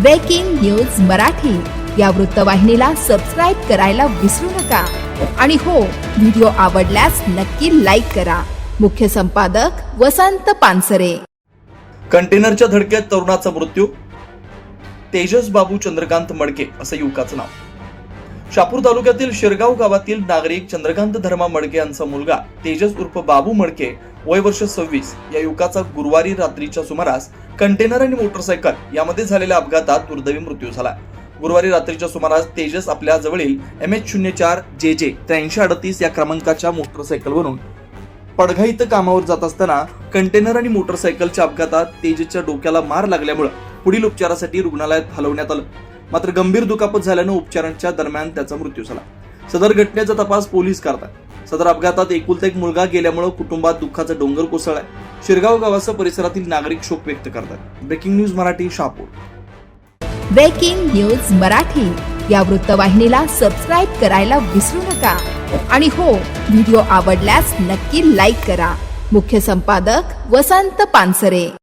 Breaking news Marathi या वृत्तवाहिनीला subscribe करायला विसरू नका. आणि हो व्हिडिओ आवडल्यास नक्की लाईक करा. मुख्य संपादक वसंत पानसरे. कंटेनरच्या धडकेत तरुणाचा मृत्यू? तेजस बाबू चंद्रकांत मडके असं युवकाचं नाव. शापूर तालुक्यातील शिरगाव गावातील नागरिक चंद्रकांत धर्मा मडके यांचा मुलगा तेजस उर्फ बाबू मडके वय वर्ष सव्वीस या युवकाचा गुरुवारी रात्रीच्या सुमारास कंटेनर आणि मोटरसायकल यामध्ये झालेल्या अपघातात दुर्दैवी मृत्यू झाला. गुरुवारी रात्रीच्या सुमारास तेजस आपल्या जवळील एम एच शून्य चार जे जे त्र्याऐंशी अडतीस या क्रमांकाच्या मोटरसायकलवरून पडघा इथं कामावर जात असताना कंटेनर आणि मोटरसायकलच्या अपघातात तेजसच्या डोक्याला मार लागल्यामुळे पुढील उपचारासाठी रुग्णालयात हलवण्यात आलं. मात्र गंभीर दुखापत झाल्यानं उपचारांच्या दरम्यान त्याचा मृत्यू झाला. सदर घटनेचा तपास पोलीस करतात. सदर अपघातात एकुलता एक मुलगा गेल्यामुळे कुटुंबात दुःखाचा डोंगर कोसळलाय. शिरगाव गावासह परिसरातील नागरिक शोक व्यक्त करतात. Breaking news Marathi Shahapur. Breaking news Marathi. या वृत्तवाहिनीला सबस्क्राईब करायला विसरू नका. आणि हो व्हिडिओ आवडल्यास नक्की लाईक करा. मुख्य संपादक वसंत पानसरे.